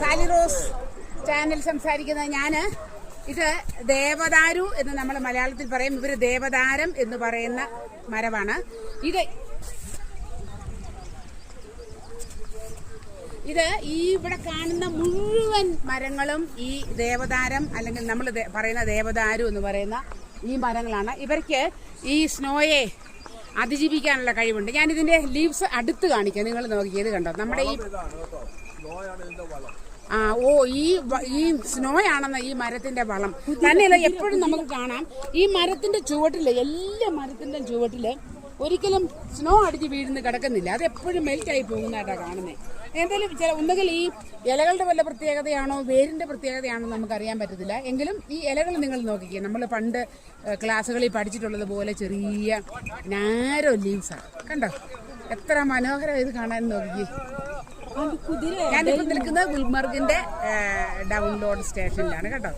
Sally rose channel സംസാരിക്കുന്നത് ഞാൻ ഇത് ദേവദാരു എന്ന് നമ്മൾ മലയാളത്തിൽ പറയും. ഇവർ ദേവദാരം എന്ന് പറയുന്ന മരമാണ്. ഇത് ഇത് ഈ ഇവിടെ കാണുന്ന മുഴുവൻ മരങ്ങളും ഈ ദേവദാരം അല്ലെങ്കിൽ നമ്മൾ പറയുന്ന ദേവദാരു എന്ന് പറയുന്ന ഈ മരങ്ങളാണ്. ഇവർക്ക് ഈ സ്നോയെ അതിജീവിക്കാനുള്ള കഴിവുണ്ട്. ഇതിന്റെ ലീവ്സ് അടുത്ത് കാണിക്കാം. നിങ്ങൾ നോക്കിയത് കണ്ടോ? നമ്മുടെ ഈ ആ ഓ ഈ ഈ സ്നോ ആണെന്ന് ഈ മരത്തിന്റെ വളം. തന്നെയല്ല എപ്പോഴും നമുക്ക് കാണാം. ഈ മരത്തിന്റെ ചുവട്ടിൽ എല്ലാ മരത്തിന്റെ ചുവട്ടിൽ ഒരിക്കലും സ്നോ അടിച്ച് വീഴുന്ന കിടക്കുന്നില്ല. അത് എപ്പോഴും മെൽറ്റായി പോകുന്നതായിട്ടാണ് കാണുന്നത് എന്തായാലും ചില ഒന്നുകിൽ ഈ ഇലകളുടെ വല്ല പ്രത്യേകതയാണോ വേരിന്റെ പ്രത്യേകതയാണോ നമുക്ക് അറിയാൻ പറ്റത്തില്ല. എങ്കിലും ഈ ഇലകൾ നിങ്ങൾ നോക്കിക്കുക നമ്മൾ പണ്ട് ക്ലാസ്സുകളിൽ പഠിച്ചിട്ടുള്ളത് പോലെ ചെറിയ നാരോ ലീവ്സാണ് കണ്ടോ? എത്ര മനോഹരം ഇത് കാണാൻ നോക്കിക്കേ. ഞാനിപ്പോ നിൽക്കുന്നത് ഗുൽമർഗിന്റെ ഡൗൺലോഡ് സ്റ്റേഷനിലാണ്. കേട്ടോ